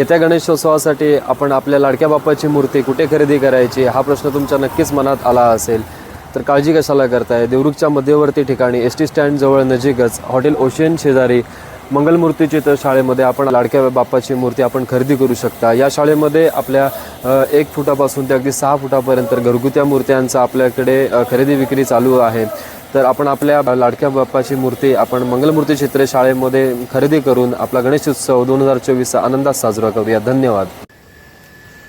येत्या गणेशोत्सवासाठी आपण आपल्या लाडक्या बाप्पाची मूर्ती कुठे खरेदी करायची हा प्रश्न तुमच्या नक्कीच मनात आला असेल. तर काळजी कशाला करताय? देवरुखच्या मध्यवर्ती ठिकाणी एस टी स्टँडजवळ नजीकच हॉटेल ओशियन शेजारी मंगलमूर्तीचित्र शाळेमध्ये आपण लाडक्या बाप्पाची मूर्ती आपण खरेदी करू शकता. या शाळेमध्ये आपल्या एक फुटापासून ते अगदी सहा फुटापर्यंत घरगुत्या मूर्त्यांचा आपल्याकडे खरेदी विक्री चालू आहे. तर आपण आपल्या लाडक्या बाप्पाची मूर्ती आपण मंगलमूर्ती चित्र शाळेमध्ये खरेदी करून आपला गणेशोत्सव दोन हजार चोवीसचा आनंदात साजरा करूया. धन्यवाद.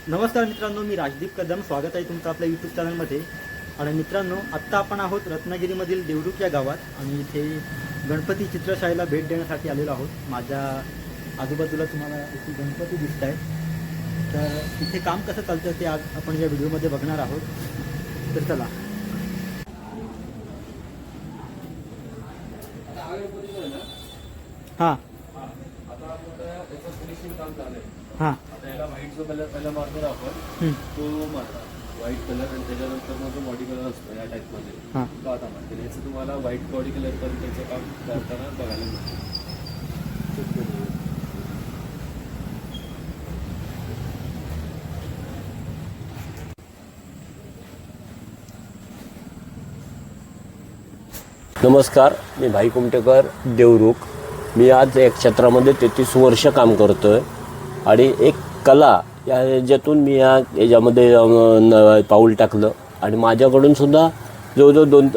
नमस्कार मित्रांनो मी राजदीप कदम. स्वागत आहे तुमचं आपल्या यूट्यूब चॅनलमध्ये. आणि मित्रांनो आत्ता आपण आहोत रत्नागिरीमधील देवरुख या गावात. आणि इथे गणपती चित्रशाळेला भेट देण्यासाठी आलेलो आहोत. माझ्या आजूबाजूला तुम्हाला इथे गणपती दिसत आहेत तर इथे काम कसं चालतं ते आज आपण या व्हिडिओमध्ये बघणार आहोत. तर चला. हां. हां. व्हाईट जो कलर पहिला मारतो आपण. तो व्हाईट कलर आणि त्याच्यानंतर मग जो बॉडी कलर असतो या टाईपमध्ये हां. तो आता मारते. याचं तुम्हाला व्हाईट बॉडी कलर पण त्याचं काम करताना बघायला मिळतं. नमस्कार मी भाई कुमटेकर देवरुख. मी आज एक क्षेत्रामध्ये तेहतीस वर्ष काम करतो आहे आणि एक कला या ह्याच्यातून मी या याच्यामध्ये पाऊल टाकलं. आणि माझ्याकडून सुद्धा जवळजवळ दोन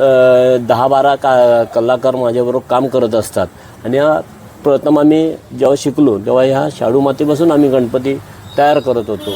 दहा बारा का कलाकार माझ्याबरोबर काम करत असतात. आणि या प्रथम आम्ही जेव्हा शिकलो तेव्हा ह्या शाडू मातीपासून आम्ही गणपती तयार करत होतो.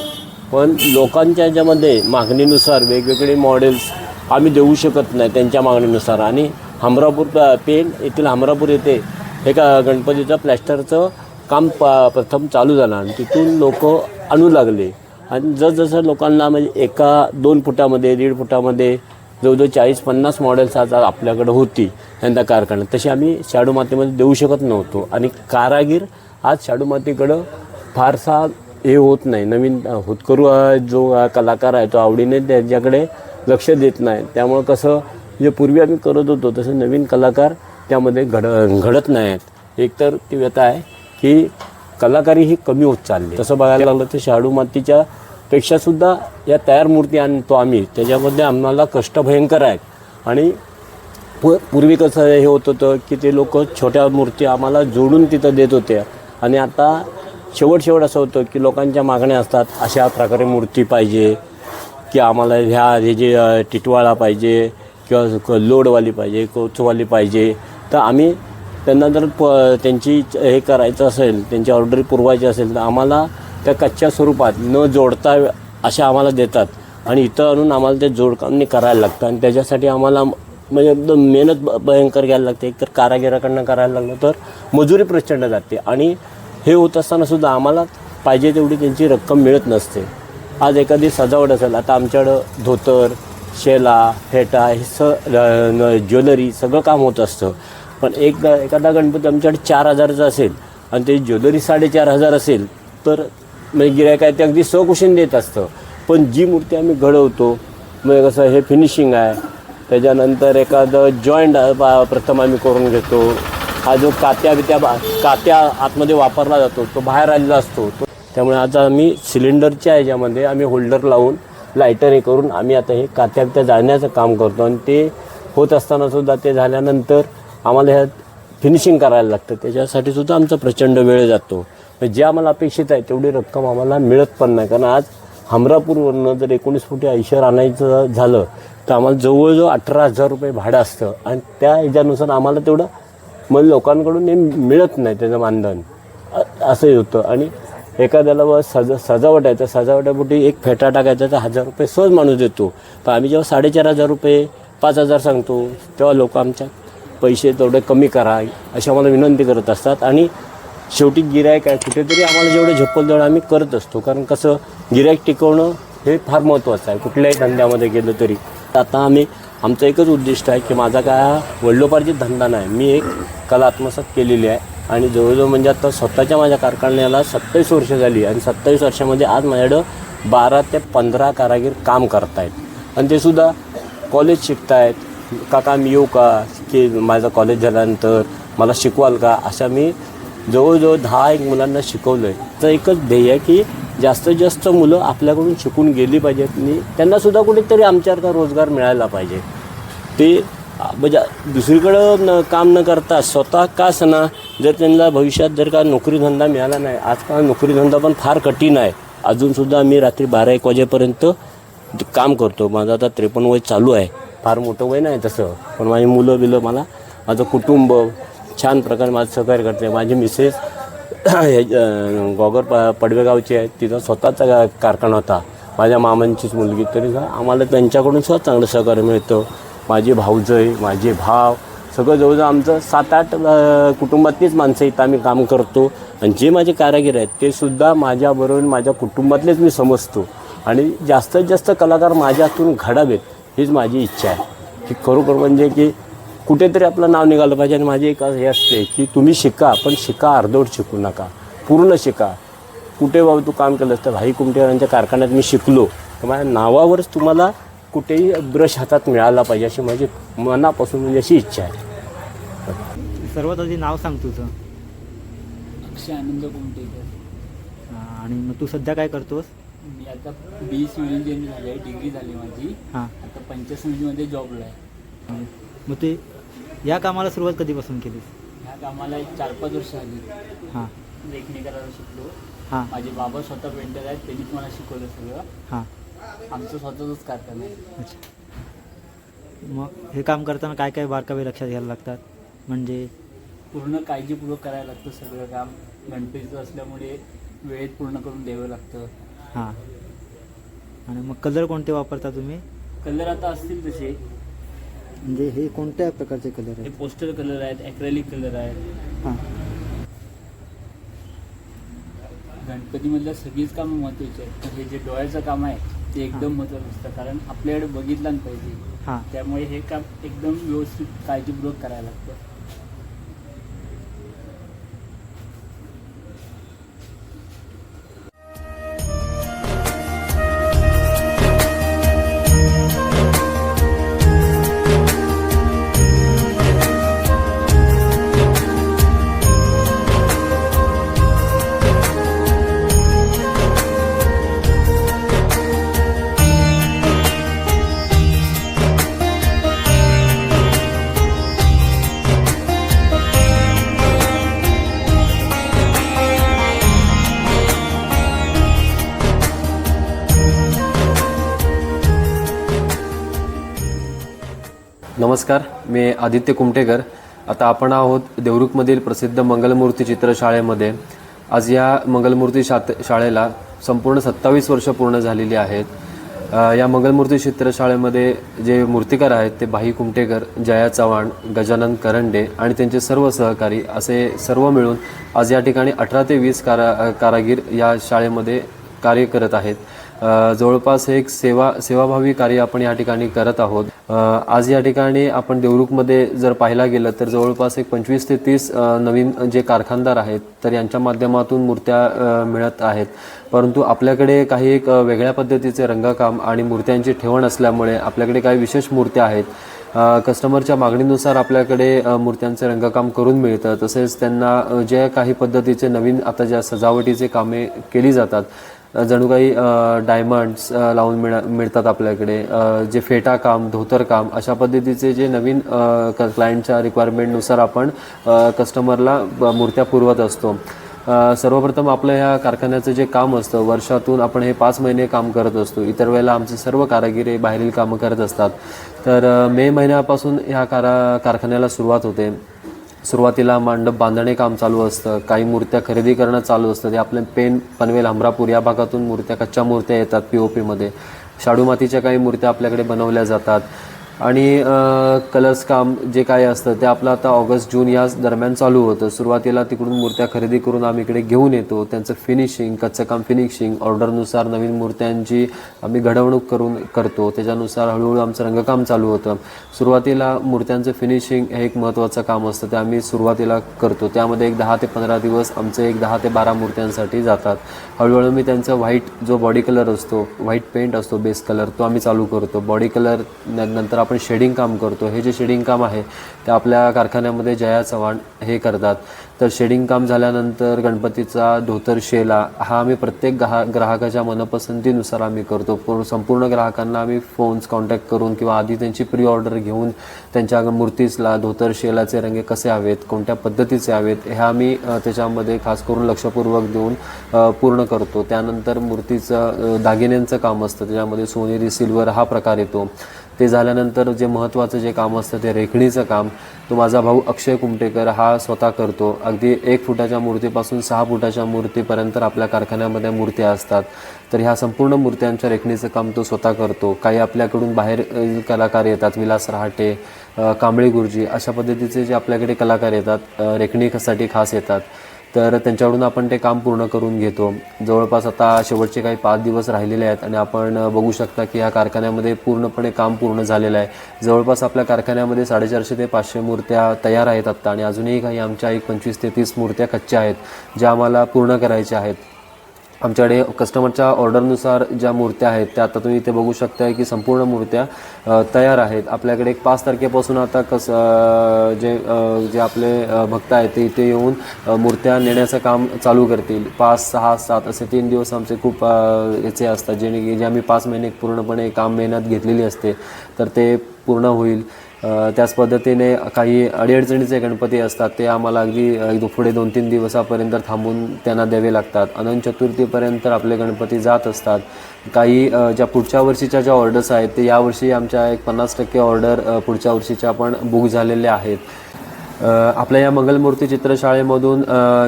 पण लोकांच्या ह्याच्यामध्ये मागणीनुसार वेगवेगळे मॉडेल्स आम्ही देऊ शकत नाही त्यांच्या मागणीनुसार. आणि हमरापूर पेन येथील हमरापूर येथे एका गणपतीचं प्लॅस्टरचं काम प प्रथम चालू झालं आणि तिथून लोक आणू लागले. आणि जसजसं लोकांना म्हणजे एका दोन फुटामध्ये दीड फुटामध्ये जवळजवळ चाळीस पन्नास मॉडेल्स आज आपल्याकडे होती यंदा कारखान्यात. तशी आम्ही शाडू मातीमध्ये देऊ शकत नव्हतो. आणि कारागीर आज शाडू मातीकडं फारसा हे होत नाही. नवीन होतकरू जो कलाकार आहे तो आवडीने त्याच्याकडे लक्ष देत नाही. त्यामुळं कसं जे पूर्वी आम्ही करत होतो तसं नवीन कलाकार त्यामध्ये घड घडत नाही आहेत एकतर ती व्यथा आहे की कलाकारी ही कमी होत चालली. तसं बघायला लागलं तर शाडू मातीच्या पेक्षासुद्धा या तयार मूर्ती आणतो आम्ही. त्याच्यामध्ये आम्हाला कष्ट भयंकर आहेत. आणि प पूर्वी कसं हे होत होतं की ते लोक छोट्या मूर्ती आम्हाला जोडून तिथं देत होते. आणि आता शेवट शेवट असं होतं की लोकांच्या मागण्या असतात अशा प्रकारे मूर्ती पाहिजे की आम्हाला ह्या हे जे टिटवाळा पाहिजे किंवा क- लोडवाली पाहिजे कोचवाली पाहिजे तर आम्ही त्यांना जर प त्यांची च- हे करायचं असेल त्यांची ऑर्डर पुरवायची असेल तर आम्हाला त्या कच्च्या स्वरूपात न जोडता अशा आम्हाला देतात. आणि इथं आणून आम्हाला ते जोडकामने करायला लागतं. आणि त्याच्यासाठी आम्हाला म्हणजे एकदम मेहनत ब- भयंकर घ्यायला लागते. एकतर कारागिराकडनं करायला लागलं तर मजुरी प्रचंड जाते. आणि हे होत असताना सुद्धा आम्हाला पाहिजे तेवढी त्यांची रक्कम मिळत नसते. आज एखादी सजावट असेल आता आमच्याकडं धोतर शेला फेटा हे स न- ज्वेलरी सगळं काम होत असतं. पण एक एखादा गणपती आमच्याकडे चार हजाराचा असेल आणि ते ज्वेलरी साडेचार हजार असेल तर म्हणजे गिरायक आहे ते अगदी सकुशीन देत असतं. पण जी मूर्ती आम्ही घडवतो म्हणजे कसं हे फिनिशिंग आहे त्याच्यानंतर एखादं जॉईंट प्रथम आम्ही करून घेतो. हा जो कात्या बित्या कात्या आतमध्ये वापरला जातो तो बाहेर आलेला असतो. तो त्यामुळे आता आम्ही सिलेंडरच्या ह्याच्यामध्ये आम्ही होल्डर लावून लायटर हे करून आम्ही आता हे कात्या बित्या जाळण्याचं काम करतो. आणि ते होत असताना सुद्धा ते झाल्यानंतर आम्हाला ह्यात फिनिशिंग करायला लागतं. त्याच्यासाठी सुद्धा आमचा प्रचंड वेळ जातो. म्हणजे जे आम्हाला अपेक्षित आहे तेवढी रक्कम आम्हाला मिळत पण नाही. कारण आज हमरापूरवरनं जर एकोणीस फुटी ऐशर आणायचं झालं तर आम्हाला जवळजवळ अठरा हजार रुपये भाडं असतं. आणि त्या ह्याच्यानुसार आम्हाला तेवढं मग लोकांकडून हे मिळत नाही त्याचं मानधन. असंही होतं. आणि एखाद्याला व सज सजावट आहे तर सजावटापोटी एक फेटा टाकायचा तर हजार रुपये सहज माणूस देतो. पण आम्ही जेव्हा साडेचार हजार रुपये पाच हजार सांगतो तेव्हा लोक आमच्या पैसे तेवढे कमी करा अशी आम्हाला विनंती करत असतात. आणि शेवटी गिरायक आहे कुठेतरी आम्हाला जेवढं झप्पल तेवढं आम्ही करत असतो. कारण कसं गिरायक टिकवणं हे फार महत्त्वाचं आहे. कुठल्याही धंद्यामध्ये गेलं तरी. आता आम्ही आमचं एकच उद्दिष्ट आहे की माझा काय हा वडिलोपार्जित धंदा नाही मी एक कला आत्मसात केलेली आहे. आणि जवळजवळ म्हणजे आता स्वतःच्या माझ्या कारखान्याला सत्तावीस वर्ष झाली आणि सत्तावीस वर्षामध्ये आज माझ्याकडं बारा ते पंधरा कारागीर काम करतायत. आणि ते सुद्धा कॉलेज शिकतायत काका मी येऊ का? की माझं कॉलेज झाल्यानंतर मला शिकवाल का? अशा मी जवळजवळ दहा एक मुलांना शिकवलं आहे तर एकच ध्येय आहे की जास्तीत जास्त मुलं आपल्याकडून शिकून गेली पाहिजेत आणि त्यांनासुद्धा कुठेतरी आमच्यासारखा रोजगार मिळायला पाहिजे. ते म्हणजे दुसरीकडं न काम न करता स्वतः का सणा? जर त्यांना भविष्यात जर का नोकरीधंदा मिळाला नाही आजकाल नोकरीधंदा पण फार कठीण आहे. अजूनसुद्धा मी रात्री बारा एक वाजेपर्यंत काम करतो. माझं आता त्रेपन्न वय चालू आहे. फार मोठं वय नाही तसं. पण माझी मुलं बिलं मला माझं कुटुंब छान प्रकारे माझं सहकार्य करते. माझी मिसेस हे, गॉगर प पडवेगावची आहे. तिचा स्वतःचा कारखाना होता. माझ्या मामांचीच मुलगी. तरी आम्हाला त्यांच्याकडून सुद्धा चांगलं सहकार्य मिळतं. माझी भाऊजय माझे भाव सगळं जवळजवळ आमचं सात आठ कुटुंबातलीच माणसं इथं आम्ही काम करतो. आणि जे माझे कारागीर आहेत ते सुद्धा माझ्याबरोबर माझ्या कुटुंबातलेच मी समजतो. आणि जास्तीत जास्त कलाकार माझ्यातून घडावेत. हीच माझी इच्छा आहे. की खरोखर म्हणजे की कुठेतरी आपलं नाव निघालं पाहिजे आणि माझी एक हे असते की तुम्ही शिका पण शिका अर्धवट शिकू नका. पूर्ण शिका. कुठे बाबा तू काम केलंस तर भाई कुमटेकरांच्या कारखान्यात मी शिकलो. तर माझ्या नावावरच तुम्हाला कुठेही ब्रश हातात मिळाला पाहिजे अशी माझी मनापासून म्हणजे अशी इच्छा आहे. सर्वात आधी नाव सांग तुझं. अक्षय आनंद कुमटेकर आणि मग तू सध्या काय करतोस? मी आता बी सिव्हिल इंजिनिअरिंग झाली आहे डिग्री झाली माझी. हां. आता पंचसमितीमध्ये जॉबला आहे. मग ते या कामाला सुरुवात कधीपासून केलीस? ह्या कामाला एक चार पाच वर्ष आली हां. लेखणी करायला शिकलो. हां. माझे बाबा स्वतः पेंटर आहेत त्यांनीच मला शिकवलं सगळं. हां. आमचं स्वतःच कारखाना आहे. अच्छा. मग हे काम करताना काय काय बारकावे लक्षात घ्यायला लागतात? म्हणजे? पूर्ण काळजीपूर्वक करायला लागतं सगळं काम. गणपतीचं असल्यामुळे वेळेत पूर्ण करून द्यावं लागतं. हां. आणि मग कलर कोणते वापरता तुम्ही? कलर आता असतील तसे. म्हणजे हे कोणत्या प्रकारचे कलर हे आहेत पोस्टर कलर आहेत ॲक्रेलिक कलर आहेत. हां. गणपतीमधल्या सगळीच कामं महत्त्वाची आहेत. पण हे जे डोळ्याचं काम आहे ते एकदम महत्त्वाचं असतं. कारण आपल्याकडे बघितलं नाही पाहिजे. हां. त्यामुळे हे काम एकदम व्यवस्थित काळजीपूर्वक करायला लागतं. नमस्कार मी आदित्य कुमटेकर आता आपण आहोत देवरुखमधील प्रसिद्ध मंगलमूर्ती चित्रशाळेमध्ये. आज या मंगलमूर्ती शात शाळेला संपूर्ण सत्तावीस वर्ष पूर्ण झालेली आहेत. या मंगलमूर्ती चित्रशाळेमध्ये जे मूर्तिकार आहेत ते भाई कुमटेकर जया चव्हाण गजानन करंडे आणि त्यांचे सर्व सहकारी असे सर्व मिळून आज या ठिकाणी अठरा ते वीस कारा कारागीर या शाळेमध्ये कार्य करत आहेत. जवळपास एक सेवा सेवाभावी कार्य आपण या ठिकाणी करत आहोत. आज या ठिकाणी आपण देवरुखमध्ये जर पाहायला गेलं तर जवळपास एक पंचवीस ते तीस नवीन जे कारखानदार आहेत तर यांच्या माध्यमातून मूर्त्या मिळत आहेत. परंतु आपल्याकडे काही एक वेगळ्या पद्धतीचे रंगकाम आणि मूर्त्यांची ठेवण असल्यामुळे आपल्याकडे काही विशेष मूर्त्या आहेत. कस्टमरच्या मागणीनुसार आपल्याकडे मूर्त्यांचे रंगकाम करून मिळतं. तसेच त्यांना जे काही पद्धतीचे नवीन आता ज्या सजावटीचे कामे केली जातात जणू काही डायमंड्स लावून मिळ मिळतात आपल्याकडे. जे फेटा काम धोतर काम अशा पद्धतीचे जे नवीन क्लायंटच्या रिक्वायरमेंटनुसार आपण कस्टमरला मूर्त्या पुरवत असतो. सर्वप्रथम आपलं ह्या कारखान्याचं जे काम असतं वर्षातून आपण हे पाच महिने काम करत असतो. इतर वेळेला आमचे सर्व कारागिरे बाहेरील कामं करत असतात. तर मे महिन्यापासून ह्या कारा कारखान्याला सुरुवात होते. सुरुवातीला मांडप बांधणे काम चालू असतं काही मूर्त्या खरेदी करणं चालू असतं ते आपले पेन पनवेल हमरापूर या भागातून मूर्त्या कच्च्या मूर्त्या येतात पी ओ पीमध्ये शाडू मातीच्या काही मूर्त्या आपल्याकडे बनवल्या जातात. आणि कलर्स काम जे काय असतं ते आपलं आता ऑगस्ट जून या दरम्यान चालू होतं. सुरुवातीला तिकडून मूर्त्या खरेदी करून आम्ही इकडे घेऊन येतो. त्यांचं फिनिशिंग कच्चं काम फिनिशिंग ऑर्डरनुसार नवीन मूर्त्यांची आम्ही घडवणूक करून करतो. त्याच्यानुसार हळूहळू आमचं रंगकाम चालू होतं. सुरुवातीला मूर्त्यांचं फिनिशिंग हे एक महत्त्वाचं काम असतं. ते आम्ही सुरुवातीला करतो. त्यामध्ये एक दहा ते पंधरा दिवस आमचे एक दहा ते बारा मूर्त्यांसाठी जातात. हळूहळू मी त्यांचं व्हाईट जो बॉडी कलर असतो व्हाईट पेंट असतो बेस कलर तो आम्ही चालू करतो. बॉडी कलर नंतर आपण शेडिंग काम करतो. हे जे शेडिंग काम आहे ते आपल्या कारखान्यामध्ये जया चव्हाण हे करतात. तर शेडिंग काम झाल्यानंतर गणपतीचा धोतर शेला हा आम्ही प्रत्येक ग्राह ग्राहकाच्या मनपसंतीनुसार आम्ही करतो. पूर्ण संपूर्ण ग्राहकांना आम्ही फोन्स कॉन्टॅक्ट करून किंवा आधी त्यांची प्री ऑर्डर घेऊन त्यांच्या मूर्तीसला धोतर शेलाचे रंग कसे हवेत कोणत्या पद्धतीचे हवेत हे आम्ही त्याच्यामध्ये खास करून लक्षपूर्वक देऊन पूर्ण करतो. त्यानंतर मूर्तीचं दागिन्यांचं काम असतं. त्याच्यामध्ये सोनेरी सिल्वर हा प्रकार येतो. ते झाल्यानंतर जे महत्त्वाचं जे काम असतं ते रेखणीचं काम तो माझा भाऊ अक्षय कुमटेकर हा स्वतः करतो. अगदी एक फुटाच्या मूर्तीपासून सहा फुटाच्या मूर्तीपर्यंत आपल्या कारखान्यामध्ये मूर्त्या असतात. तर ह्या संपूर्ण मूर्त्यांच्या रेखणीचं काम तो स्वतः करतो. काही आपल्याकडून बाहेर कलाकार येतात विलास रहाटे कांबळी कांबळे गुरुजी अशा पद्धतीचे जे आपल्याकडे कलाकार येतात रेखणीसाठी खास येतात. तर त्यांच्याकडून आपण ते काम पूर्ण करून घेतो. जवळपास आता शेवटचे काही पाच दिवस राहिलेले आहेत आणि आपण बघू शकता की या कारखान्यामध्ये पूर्णपणे काम पूर्ण झालेलं आहे. जवळपास आपल्या कारखान्यामध्ये साडेचारशे ते पाचशे मूर्त्या तयार आहेत आत्ता आणि अजूनही काही आमच्या एक पंचवीस ते तीस मूर्त्या कच्च्या आहेत ज्या आम्हाला पूर्ण करायच्या आहेत. आमच्याकडे कस्टमरच्या ऑर्डरनुसार ज्या मूर्त्या आहेत त्या आता तुम्ही इथे बघू शकताय की संपूर्ण मूर्त्या तयार आहेत. आपल्याकडे एक पाच तारखेपासून आता कस जे जे आपले भक्त आहेत ते इथे येऊन मूर्त्या नेण्याचं काम चालू करतील. पाच सहा सात असे तीन दिवस आमचे खूप याचे असतात. जेणे की जे आम्ही पाच महिने पूर्णपणे काम मेहनत घेतलेली असते तर ते पूर्ण होईल. त्याच पद्धतीने काही अडीअडचणीचे गणपती असतात ते आम्हाला अगदी अ, पुढे दोन तीन दिवसापर्यंत थांबून त्यांना द्यावे लागतात. अनंत चतुर्थीपर्यंत आपले गणपती जात असतात. काही ज्या पुढच्या वर्षीच्या ज्या ऑर्डर्स आहेत ते यावर्षी आमच्या एक पन्नास टक्के ऑर्डर पुढच्या वर्षीच्या पण बुक झालेल्या आहेत. आपल्या या मंगलमूर्ती चित्रशाळेमधून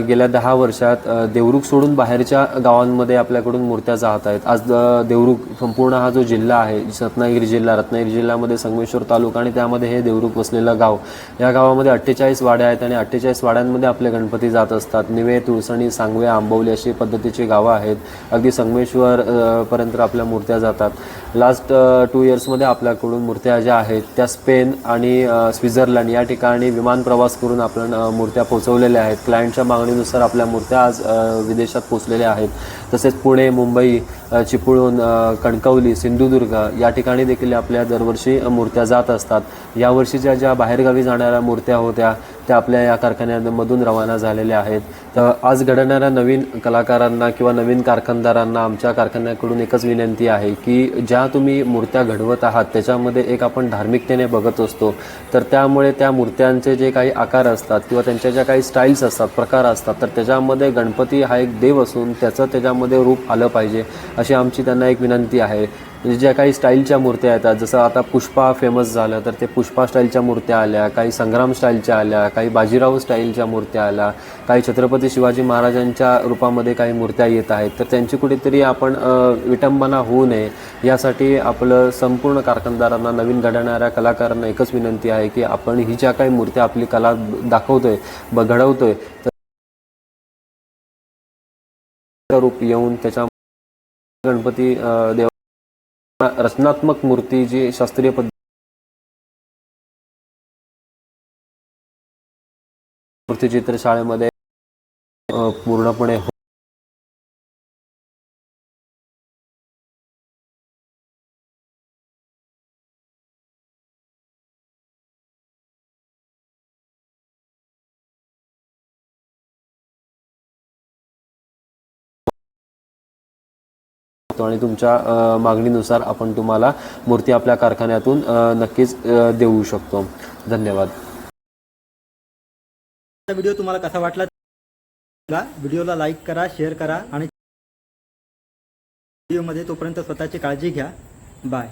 गेल्या दहा वर्षात देवरुख सोडून बाहेरच्या गावांमध्ये आपल्याकडून मूर्त्या जात आहेत. आज देवरुख संपूर्ण हा जो जिल्हा आहे रत्नागिरी जिल्हा रत्नागिरी जिल्ह्यामध्ये संगमेश्वर तालुका आणि त्यामध्ये हे देवरुख वसलेलं गाव या गावामध्ये अठ्ठेचाळीस वाड्या आहेत आणि अठ्ठेचाळीस वाड्यांमध्ये आपले गणपती जात असतात. निवे तुळसणी सांगवे आंबवली अशी पद्धतीची गावं आहेत. अगदी संगमेश्वर पर्यंत आपल्या मूर्त्या जातात. लास्ट टू इयर्समध्ये आपल्याकडून मूर्त्या ज्या आहेत त्या स्पेन आणि स्वित्झर्लंड या ठिकाणी विमान प्रवास करून आपण मूर्त्या पोचवलेल्या आहेत. क्लायंटच्या मागणीनुसार आपल्या मूर्त्या आज विदेशात पोचलेल्या आहेत. तसेच पुणे मुंबई चिपळूण कणकवली सिंधुदुर्ग या ठिकाणी देखील आपल्या दरवर्षी मूर्त्या जात असतात. यावर्षीच्या ज्या बाहेरगावी जाणाऱ्या मूर्त्या होत्या त्या आपल्या या कारखान्यामधून रवाना झालेल्या आहेत. तर आज घडणाऱ्या नवीन कलाकारांना किंवा नवीन कारखानदारांना आमच्या कारखान्याकडून एकच विनंती आहे की ज्या तुम्ही मूर्त्या घडवत आहात त्याच्यामध्ये एक आपण धार्मिकतेने बघत असतो. तर त्यामुळे त्या मूर्त्यांचे जे काही आकार असतात किंवा त्यांच्या ज्या काही स्टाईल्स असतात प्रकार असतात तर त्याच्यामध्ये गणपती हा एक देव असून त्याचं त्याच्यामध्ये रूप आलं पाहिजे. अशी आमची त्यांना एक विनंती आहे. म्हणजे ज्या काही स्टाईलच्या मूर्त्या येतात जसं आता पुष्पा फेमस झालं तर ते पुष्पा स्टाईलच्या मूर्त्या आल्या काही संग्राम स्टाईलच्या आल्या काही बाजीराव स्टाईलच्या मूर्त्या आल्या काही छत्रपती शिवाजी महाराजांच्या रूपामध्ये काही मूर्त्या येत आहेत. तर त्यांची कुठेतरी आपण विटंबना होऊ नये यासाठी आपलं संपूर्ण कारखानदारांना नवीन घडणाऱ्या कलाकारांना एकच विनंती आहे की आपण ही ज्या काही मूर्त्या आपली कला दाखवतोय ब घडवतोय तर रूप येऊन त्याच्या गणपती अ, देव रचनात्मक मूर्ती जी शास्त्रीय पद्धती मूर्तीचित्र शाळेमध्ये पूर्णपणे शकतो आणि तुमच्या मागणीनुसार आपण तुम्हाला मूर्ती आपल्या कारखान्यातून नक्कीच देऊ शकतो. धन्यवाद. व्हिडिओ तुम्हाला कसा वाटला? व्हिडिओला लाईक करा शेअर करा आणि व्हिडिओमध्ये तोपर्यंत स्वतःची काळजी घ्या. बाय.